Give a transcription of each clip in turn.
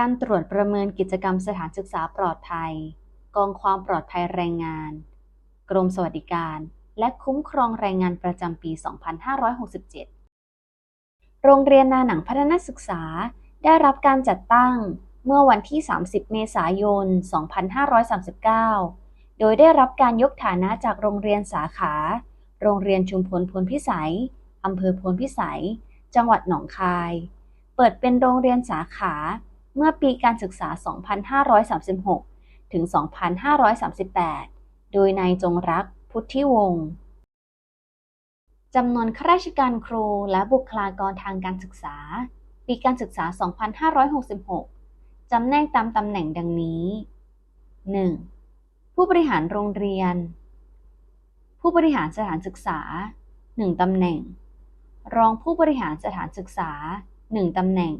การตรวจประเมินกิจกรรมสถานศึกษาปลอดภัย กองความปลอดภัยแรงงาน กรมสวัสดิการ และคุ้มครองแรงงานประจำปี 2567 โรงเรียนนาหนังพัฒนาศึกษาได้รับการจัดตั้งเมื่อวันที่ 30 เมษายน 2539 โดยได้รับการยกฐานะจากโรงเรียนสาขา โรงเรียนชุมพลพลพิสัย อำเภอพลพิสัย จังหวัดหนองคาย เปิดเป็นโรงเรียนสาขา เมื่อปีการศึกษา 2536 ถึง 2538 โดยนายจงรักพุทธิวงศ์จำนวนข้าราชการครูและบุคลากรทางการศึกษา ปีการศึกษา 2566 จำแนกตามตำแหน่งดังนี้ 1. ผู้บริหารโรงเรียน ผู้บริหารสถานศึกษา 1ตำแหน่ง รองผู้บริหารสถานศึกษา 1ตำแหน่ง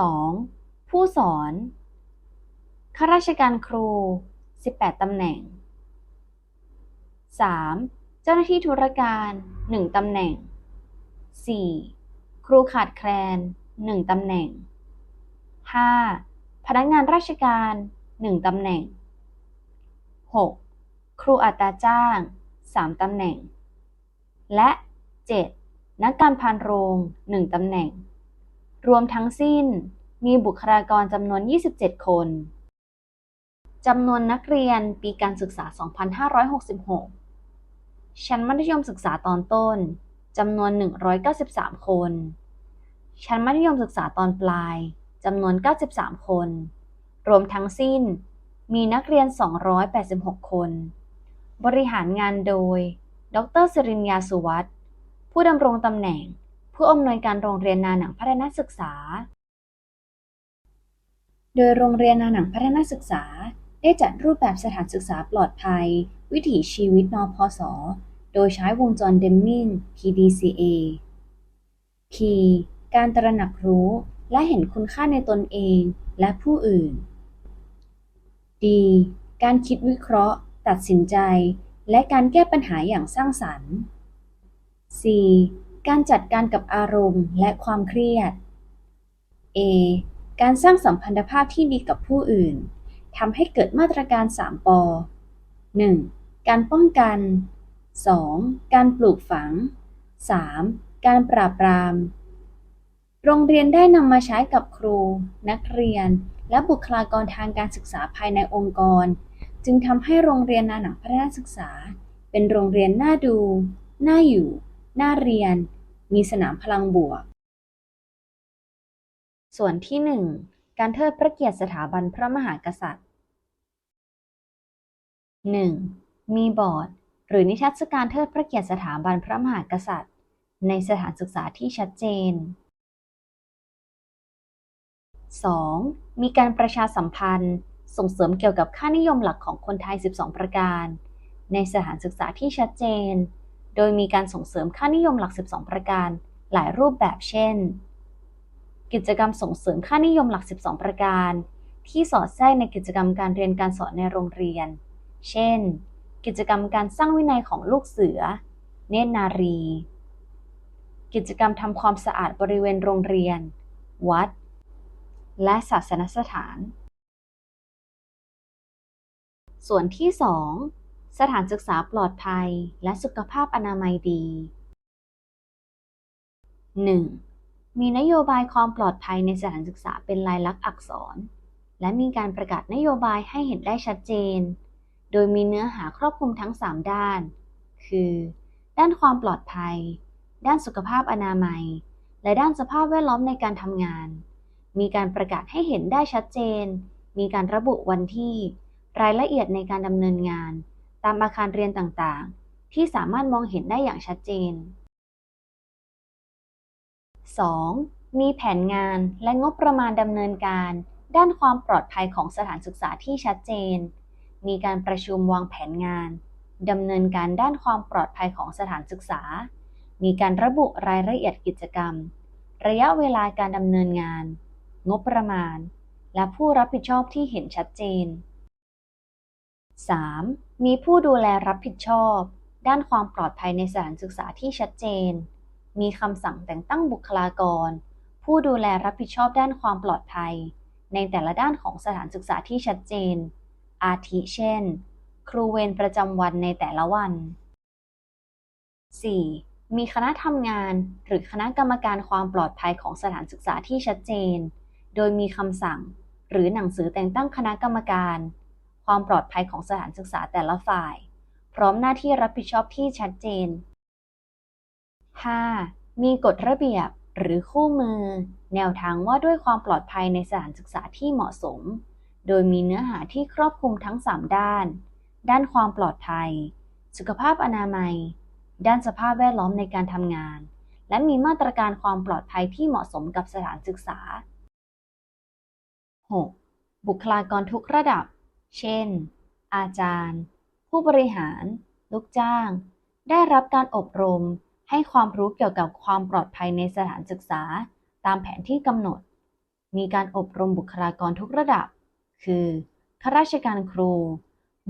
2. ผู้สอน ข้าราชการครู 18 ตำแหน่ง 3. เจ้าหน้าที่ธุรการ 1 ตำแหน่ง 4. ครูขาดแคลน 1 ตำแหน่ง 5. พนักงานราชการ 1 ตำแหน่ง 6. ครูอัตราจ้าง 3 ตำแหน่ง และ 7. นักการพานโรง 1 ตำแหน่ง รวมทั้งสิ้นมีบุคลากรจำนวน 27 คน จำนวนนักเรียนปีการศึกษา 2566 ชั้นมัธยมศึกษาตอนต้นจำนวน 193 คน ชั้นมัธยมศึกษาตอนปลายจำนวน 93 คน รวมทั้งสิ้นมีนักเรียน 286 คน บริหารงานโดย ดรสิรินยาสุวัตผู้ดำรงตำแหน่ง ผู้อำนวยการโรงเรียนนาหนังพัฒนาศึกษา โดยโรงเรียนนาหนังพัฒนาศึกษา ได้จัดรูปแบบสถานศึกษาปลอดภัย วิถีชีวิตนพสโดยใช้วงจรเดมมิง PDCA P การตระหนักรู้และเห็นคุณค่าในตนเองและผู้อื่น D การคิดวิเคราะห์ ตัดสินใจ และการแก้ปัญหาอย่างสร้างสรรค์ C การจัดการกับอารมณ์และความเครียด A การสร้างสัมพันธภาพที่ดีกับผู้อื่นทำให้เกิดมาตรการ 3ป 1. การป้องกัน 2. การปลูกฝัง 3. การปราบปราม โรงเรียนได้นำมาใช้กับครู นักเรียน และบุคลากรทางการศึกษาภายในองค์กร จึงทำให้โรงเรียนนาหนังพัฒนาศึกษา เป็นโรงเรียนน่าดู น่าอยู่ น่าเรียน มีสนามพลังบวก ส่วนที่ 1 การเทิดพระเกียรติสถาบันพระมหากษัตริย์ 1. มีบอร์ด หรือนิทรรศการเทิดพระเกียรติสถาบันพระมหากษัตริย์ ในสถานศึกษาที่ชัดเจน 2. มีการประชาสัมพันธ์ ส่งเสริมเกี่ยวกับค่านิยมหลักของคนไทย 12 ประการ ในสถานศึกษาที่ชัดเจน โดยมีการส่งเสริมค่านิยมหลัก 12 ประการ หลายรูปแบบเช่น กิจกรรมส่งเสริมค่านิยมหลัก 12 ประการ ที่สอดแทรกในกิจกรรมการเรียนการสอนในโรงเรียน เช่น กิจกรรมการสร้างวินัยของลูกเสือ เนตรนารี กิจกรรมทำความสะอาดบริเวณโรงเรียน วัด และศาสนสถาน ส่วนที่ 2 สถานศึกษาปลอดภัย และสุขภาพอนามัยดี 1. มีนโยบายความปลอดภัยในสถานศึกษาเป็นลายลักษณ์อักษร และมีการประกาศนโยบายให้เห็นได้ชัดเจน โดยมีเนื้อหาครอบคลุมทั้ง 3 ด้าน คือ ด้านความปลอดภัย ด้านสุขภาพอนามัย และด้านสภาพแวดล้อมในการทำงาน มีการประกาศให้เห็นได้ชัดเจน มีการระบุวันที่ รายละเอียดในการดำเนินงาน ตามอาคารเรียนต่างๆ ที่สามารถมองเห็นได้อย่างชัดเจน 2. มีแผนงานและงบประมาณดำเนินการ ด้านความปลอดภัยของสถานศึกษาที่ชัดเจน มีการประชุมวางแผนงานดำเนินการด้านความปลอดภัยของสถานศึกษา มีการระบุรายละเอียดกิจกรรม ระยะเวลาการดำเนินงาน งบประมาณ และผู้รับผิดชอบที่เห็นชัดเจน 3. มีผู้ดูแลรับผิดชอบ ด้านความปลอดภัยในสถานศึกษาที่ชัดเจน มีคำสั่งแต่งตั้งบุคลากร ผู้ดูแลรับผิดชอบด้านความปลอดภัย ในแต่ละด้านของสถานศึกษาที่ชัดเจน อาทิเช่น ครูเวรประจำวันในแต่ละวัน 4. มีคณะทำงานหรือคณะกรรมการความปลอดภัยของสถานศึกษาที่ชัดเจน โดยมีคำสั่ง หรือหนังสือแต่งตั้งคณะกรรมการ ความปลอดภัยของสถานศึกษาแต่ละฝ่าย พร้อมหน้าที่รับผิดชอบที่ชัดเจน 5. มีกฎระเบียบหรือคู่มือ แนวทางว่าด้วยความปลอดภัยในสถานศึกษาที่เหมาะสม โดยมีเนื้อหาที่ครอบคลุมทั้ง 3 ด้าน ด้านความปลอดภัย สุขภาพอนามัย ด้านสภาพแวดล้อมในการทำงาน และมีมาตรการความปลอดภัยที่เหมาะสมกับสถานศึกษา 6. บุคลากรทุกระดับ เช่น อาจารย์ ผู้บริหาร ลูกจ้าง ได้รับการอบรม ให้ความรู้เกี่ยวกับความปลอดภัยในสถานศึกษา ตามแผนที่กำหนด มีการอบรมบุคลากรทุกระดับ คือข้าราชการครู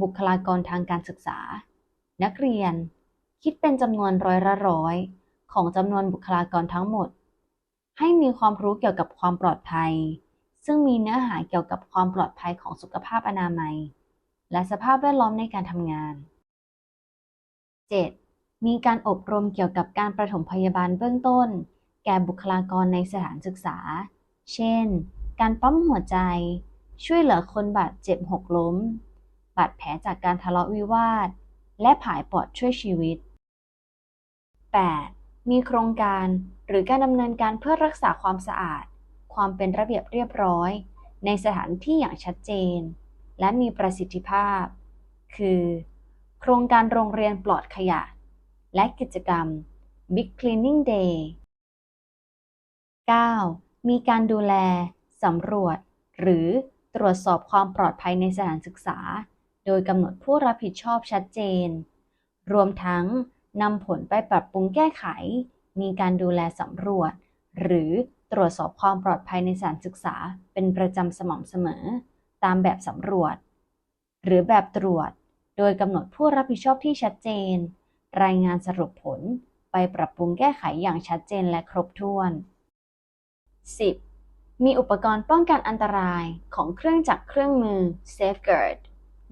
บุคลากรทางการศึกษา นักเรียน คิดเป็นจำนวนร้อยละร้อย ของจำนวนบุคลากรทั้งหมด ให้มีความรู้เกี่ยวกับความปลอดภัย ซึ่งมีเนื้อหาเกี่ยวกับความปลอดภัยของสุขภาพอนามัย และสภาพแวดล้อมในการทำงาน 7. มีการอบรมเกี่ยวกับการประถมพยาบาลเบื้องต้น แก่บุคลากรในสถานศึกษา เช่น การปั๊มหัวใจ ช่วยเหลือคนบาดเจ็บหกล้ม บาดแผลจากการทะเลาะวิวาท และผายปอดช่วยชีวิต 8. มีโครงการหรือการดำเนินการเพื่อรักษาความสะอาด ความเป็นระเบียบเรียบร้อย ในสถานที่อย่างชัดเจน และมีประสิทธิภาพ คือ โครงการโรงเรียนปลอดขยะ และกิจกรรม Big Cleaning Day 9. มีการดูแล สำรวจ หรือตรวจสอบความปลอดภัยในสถานศึกษา โดยกำหนดผู้รับผิดชอบชัดเจน รวมทั้งนำผลไปปรับปรุงแก้ไข มีการดูแลสำรวจ หรือ ตรวจสอบความปลอดภัยในสถานศึกษา เป็นประจำสม่ำเสมอ ตามแบบสำรวจ หรือแบบตรวจ โดยกำหนดผู้รับผิดชอบที่ชัดเจน รายงานสรุปผลไปปรับปรุงแก้ไขอย่างชัดเจนและครบถ้วน 10. มีอุปกรณ์ป้องกันอันตรายของเครื่องจักรเครื่องมือ Safeguard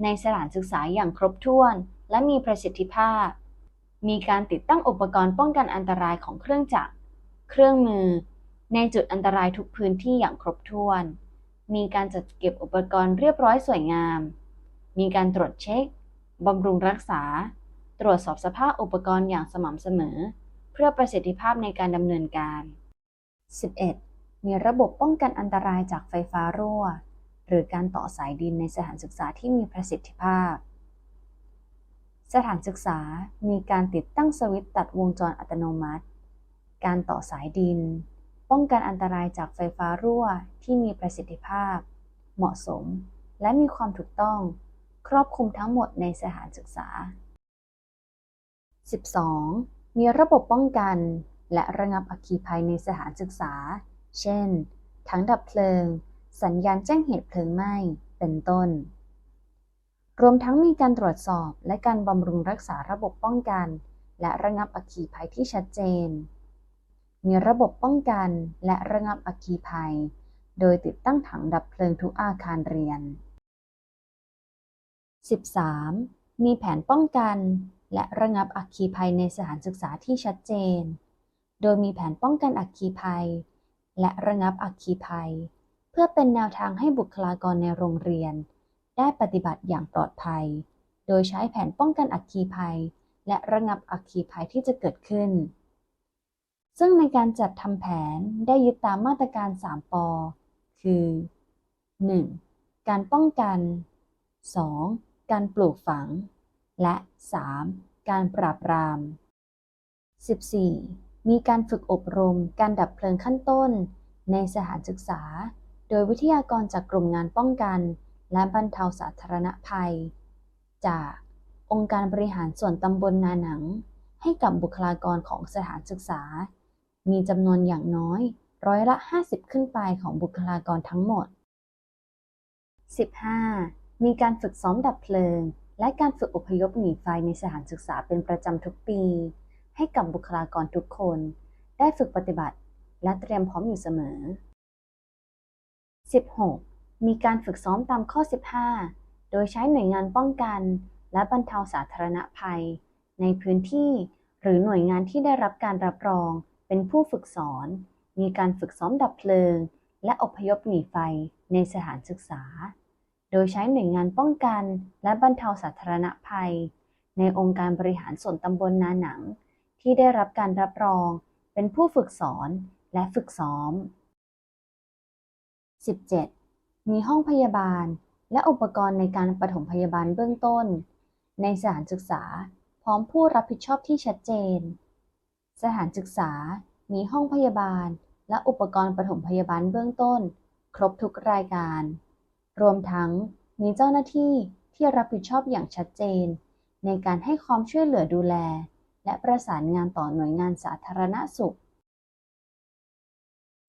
ในสถานศึกษาอย่างครบถ้วน และมีประสิทธิภาพ มีการติดตั้งอุปกรณ์ป้องกันอันตรายของเครื่องจักร เครื่องมือ ในจุดอันตรายทุกพื้นที่อย่างครบถ้วน มีการจัดเก็บอุปกรณ์เรียบร้อยสวยงาม มีการตรวจเช็ค บำรุงรักษา ตรวจสอบสภาพอุปกรณ์อย่างสม่ำเสมอ เพื่อประสิทธิภาพในการดำเนินการ 11. มีระบบป้องกันอันตรายจากไฟฟ้ารั่ว หรือการต่อสายดินในสถานศึกษาที่มีประสิทธิภาพ สถานศึกษามีการติดตั้งสวิตช์ตัดวงจรอัตโนมัติ การต่อสายดิน ป้องกันอันตรายจากไฟฟ้ารั่วที่มีประสิทธิภาพ เหมาะสม และมีความถูกต้อง ครอบคลุมทั้งหมดในสถานศึกษา 12. มีระบบป้องกัน และระงับอัคคีภัยในสถานศึกษา เช่นถังดับเพลิง สัญญาณแจ้งเหตุเพลิงไหม้ เป็นต้น รวมทั้งมีการตรวจสอบและการบำรุงรักษาระบบป้องกัน และระงับอัคคีภัยที่ชัดเจน มีระบบป้องกันและระงับอัคคีภัย โดยติดตั้งถังดับเพลิงทุกอาคารเรียน 13. มีแผนป้องกันและระงับอัคคีภัยในสถานศึกษาที่ชัดเจน โดยมีแผนป้องกันอัคคีภัย และระงับอัคคีภัย เพื่อเป็นแนวทางให้บุคลากรในโรงเรียน ได้ปฏิบัติอย่างปลอดภัย โดยใช้แผนป้องกันอัคคีภัย และระงับอัคคีภัยที่จะเกิดขึ้น ซึ่งในการจัดทำแผนได้ยึดตามมาตรการ 3ปคือ 1. การป้องกัน 2. การปลูกฝัง และ 3. การปราบปราม 14. มีการฝึกอบรมการดับเพลิงขั้นต้น ในสถานศึกษา โดยวิทยากรจากกลุ่มงานป้องกัน และบรรเทาสาธารณภัย จากองค์การบริหารส่วนตำบลนาหนัง ให้กับบุคลากรของสถานศึกษา มีจำนวนอย่างน้อย ร้อยละ 50 ขึ้นไปของบุคลากรทั้งหมด 15. มีการฝึกซ้อมดับเพลิง และการฝึกอพยพหนีไฟในสถานศึกษาเป็นประจำทุกปี ให้กับบุคลากรทุกคน ได้ฝึกปฏิบัติ และเตรียมพร้อมอยู่เสมอ 16. มีการฝึกซ้อมตามข้อ 15 โดยใช้หน่วยงานป้องกัน และบรรเทาสาธารณภัย ในพื้นที่หรือหน่วยงานที่ได้รับการรับรอง เป็นผู้ฝึกสอน มีการฝึกซ้อมดับเพลิง และอพยพหนีไฟในสถานศึกษา โดยใช้หน่วยงานป้องกันและบรรเทาสาธารณภัย ในองค์การบริหารส่วนตำบลนาหนัง ที่ได้รับการรับรอง เป็นผู้ฝึกสอนและฝึกซ้อม 17. มีห้องพยาบาล และอุปกรณ์ในการปฐมพยาบาลเบื้องต้น ในสถานศึกษา พร้อมผู้รับผิดชอบที่ชัดเจน สถานศึกษา มีห้องพยาบาล และอุปกรณ์ปฐมพยาบาลเบื้องต้น ครบทุกรายการ รวมทั้งมีเจ้าหน้าที่ที่รับผิดชอบอย่างชัดเจน ในการให้ความช่วยเหลือดูแล และประสานงานต่อหน่วยงานสาธารณสุข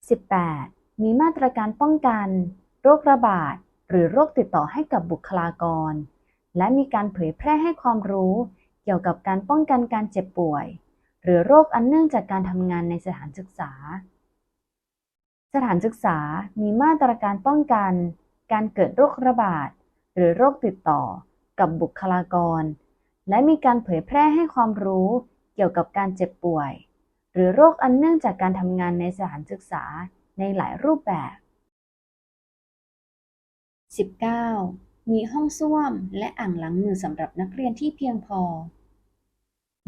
18. มีมาตรการป้องกัน โรคระบาด หรือโรคติดต่อให้กับบุคลากร และมีการเผยแพร่ให้ความรู้ เกี่ยวกับการป้องกันการเจ็บป่วย หรือโรคอันเนื่องจากการทำงานในสถานศึกษา สถานศึกษามีมาตรการป้องกัน การเกิดโรคระบาด หรือโรคติดต่อกับบุคลากร และมีการเผยแพร่ให้ความรู้เกี่ยวกับการเจ็บป่วย หรือโรคอันเนื่องจากการทำงานในสถานศึกษาในหลายรูปแบบ 19. มีห้องส้วมและอ่างล้างมือสำหรับนักเรียนที่เพียงพอ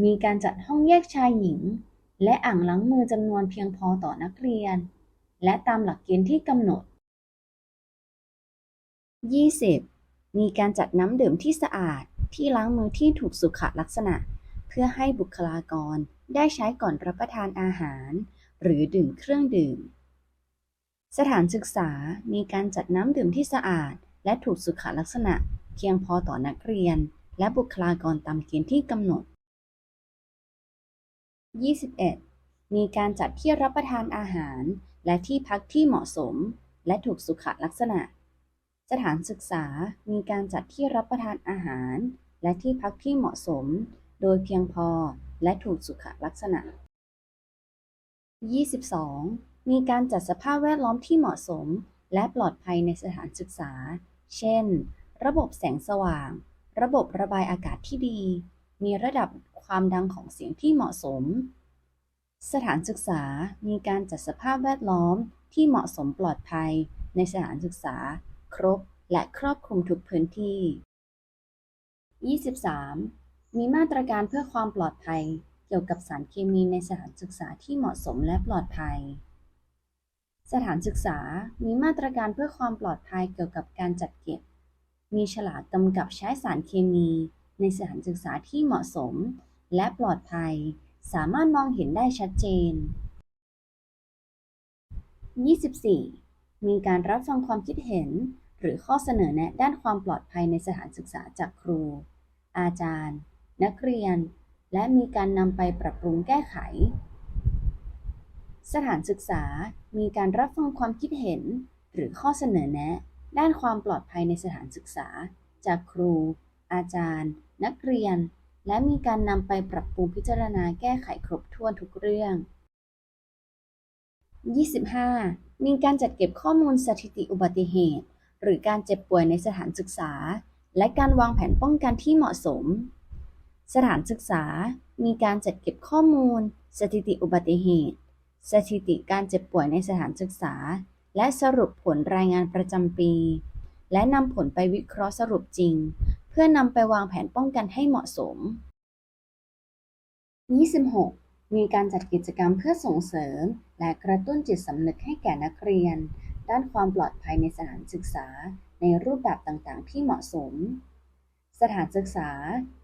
มีการจัดห้องแยกชายหญิง และอ่างล้างมือจำนวนเพียงพอต่อนักเรียน และตามหลักเกณฑ์ที่กำหนด 20. มีการจัดน้ำดื่มที่สะอาดที่ล้างมือที่ถูกสุขลักษณะ เพื่อให้บุคลากรได้ใช้ก่อนรับประทานอาหาร หรือดื่มเครื่องดื่ม สถานศึกษามีการจัดน้ำดื่มที่สะอาด และถูกสุขลักษณะ เพียงพอต่อนักเรียน และบุคลากรตามเกณฑ์ที่กำหนด 21. มีการจัดที่รับประทานอาหาร และที่พักที่เหมาะสม และถูกสุขลักษณะ สถานศึกษา มีการจัดที่รับประทานอาหาร และที่พักที่เหมาะสม โดยเพียงพอ และถูกสุขลักษณะ 22. มีการจัดสภาพแวดล้อมที่เหมาะสม และปลอดภัยในสถานศึกษา เช่น ระบบแสงสว่าง ระบบระบายอากาศที่ดี มีระดับความดังของเสียงที่เหมาะสม สถานศึกษามีการจัดสภาพแวดล้อมที่เหมาะสมปลอดภัย ในสถานศึกษา ครบ และครอบคลุมทุกพื้นที่ 23. มีมาตรการเพื่อความปลอดภัย เกี่ยวกับสารเคมีในสถานศึกษาที่เหมาะสมและปลอดภัย สถานศึกษามีมาตรการเพื่อความปลอดภัยเกี่ยวกับการจัดเก็บ มีฉลากกำกับใช้สารเคมี ในสถานศึกษาที่เหมาะสม และปลอดภัย สามารถมองเห็นได้ชัดเจน 24. มีการรับฟังความคิดเห็น หรือข้อเสนอแนะด้านความปลอดภัยในสถานศึกษาจากครู อาจารย์ นักเรียน และมีการนำไปปรับปรุงแก้ไข สถานศึกษา มีการรับฟังความคิดเห็น หรือข้อเสนอแนะ ด้านความปลอดภัยในสถานศึกษา จากครู อาจารย์ นักเรียน และมีการนำไปปรับปรุงพิจารณาแก้ไขครบถ้วนทุกเรื่อง 25. มีการจัดเก็บข้อมูลสถิติอุบัติเหตุ หรือการเจ็บป่วยในสถานศึกษา และการวางแผนป้องกันที่เหมาะสม สถานศึกษา มีการจัดเก็บข้อมูล สถิติอุบัติเหตุ สถิติการเจ็บป่วยในสถานศึกษา และสรุปผลรายงานประจำปี และนำผลไปวิเคราะห์สรุปจริง เพื่อนำไปวางแผนป้องกันให้เหมาะสม 26. มีการจัดกิจกรรมเพื่อส่งเสริม และกระตุ้นจิตสำนึกให้แก่นักเรียน ด้านความปลอดภัยในสถานศึกษา ในรูปแบบต่างๆ ที่เหมาะสม สถานศึกษา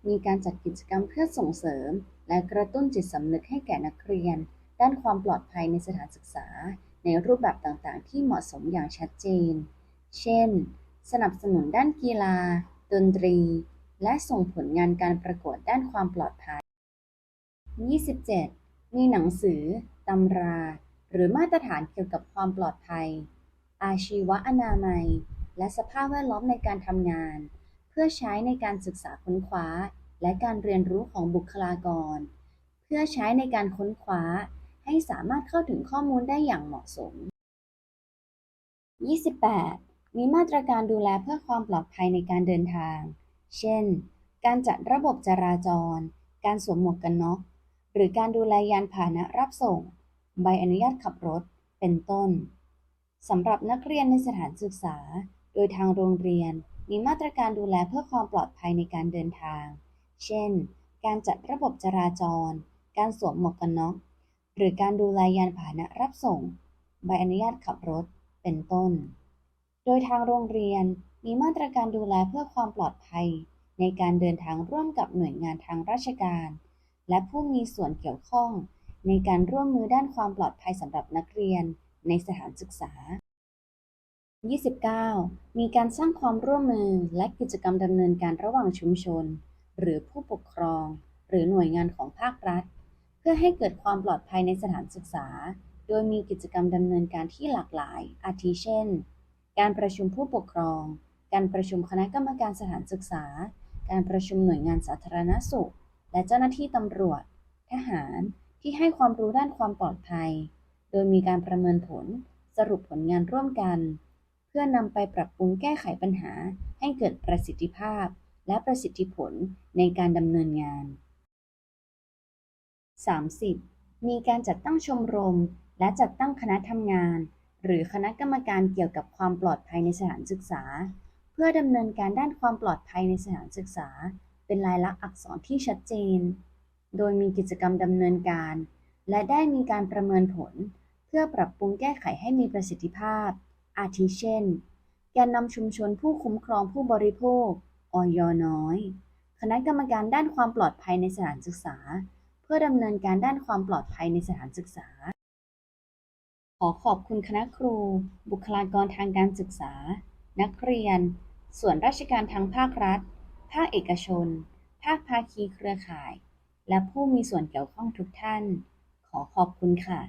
มีการจัดกิจกรรมเพื่อส่งเสริม และกระตุ้นจิตสำนึกให้แก่นักเรียน ด้านความปลอดภัยในสถานศึกษา ในรูปแบบต่างๆ ที่เหมาะสมอย่างชัดเจน เช่น สนับสนุนด้านกีฬา ดนตรี และส่งผลงานการประกวดด้านความปลอดภัย 27. มีหนังสือ ตำรา หรือมาตรฐานเกี่ยวกับความปลอดภัย อาชีวอนามัย และสภาพแวดล้อมในการทำงาน เพื่อใช้ในการศึกษาค้นคว้า และการเรียนรู้ของบุคลากร เพื่อใช้ในการค้นคว้า ให้สามารถเข้าถึงข้อมูลได้อย่างเหมาะสม 28. มีมาตรการดูแลเพื่อความปลอดภัยในการเดินทาง เช่น การจัดระบบจราจร การสวมหมวกกันน็อก หรือการดูแลยานพาหนะรับส่ง ใบอนุญาตขับรถ เป็นต้น สำหรับนักเรียนในสถานศึกษา โดยทางโรงเรียนมีมาตรการดูแลเพื่อความปลอดภัยในการเดินทาง เช่น การจัดระบบจราจร การสวมหมวกกันน็อก หรือการดูแลยานพาหนะรับส่ง ใบอนุญาตขับรถ เป็นต้น ดยทางโรงเรียนมีมาตรการดูแลเพื่อความปลอดภัย ในการเดินทางร่วมกับหน่วยงานทางราชการ และผู้มีส่วนเกี่ยวข้อง ในการร่วมมือด้านความปลอดภัยสำหรับนักเรียนในสถานศึกษา 29. มีการสร้างความร่วมมือและกิจกรรมดำเนินการระหว่างชุมชน หรือผู้ปกครอง หรือหน่วยงานของภาครัฐ เพื่อให้เกิดความปลอดภัยในสถานศึกษา โดยมีกิจกรรมดำเนินการที่หลากหลาย อาทิเช่น การประชุมผู้ปกครอง การประชุมคณะกรรมการสถานศึกษา การประชุมหน่วยงานสาธารณสุข และเจ้าหน้าที่ตำรวจ ทหารที่ให้ความรู้ด้านความปลอดภัย โดยมีการประเมินผลสรุปผลงานร่วมกัน เพื่อนำไปปรับปรุงแก้ไขปัญหาให้เกิดประสิทธิภาพ และประสิทธิผลในการดำเนินงาน 30. มีการจัดตั้งชมรม และจัดตั้งคณะทำงาน หรือคณะกรรมการเกี่ยวกับความปลอดภัยในสถานศึกษา เพื่อดำเนินการด้านความปลอดภัยในสถานศึกษา เป็นลายลักษณ์อักษรที่ชัดเจน โดยมีกิจกรรมดำเนินการ และได้มีการประเมินผล เพื่อปรับปรุงแก้ไขให้มีประสิทธิภาพ อาทิเช่น แกนนำชุมชนผู้คุ้มครองผู้บริโภค อยน้อย คณะกรรมการด้านความปลอดภัยในสถานศึกษา เพื่อดำเนินการด้านความปลอดภัยในสถานศึกษา ขอขอบคุณคณะครู บุคลากรทางการศึกษา นักเรียน ส่วนราชการทางภาครัฐ ภาคเอกชน ภาคภาคีเครือข่าย และผู้มีส่วนเกี่ยวข้องทุกท่าน ขอขอบคุณค่ะ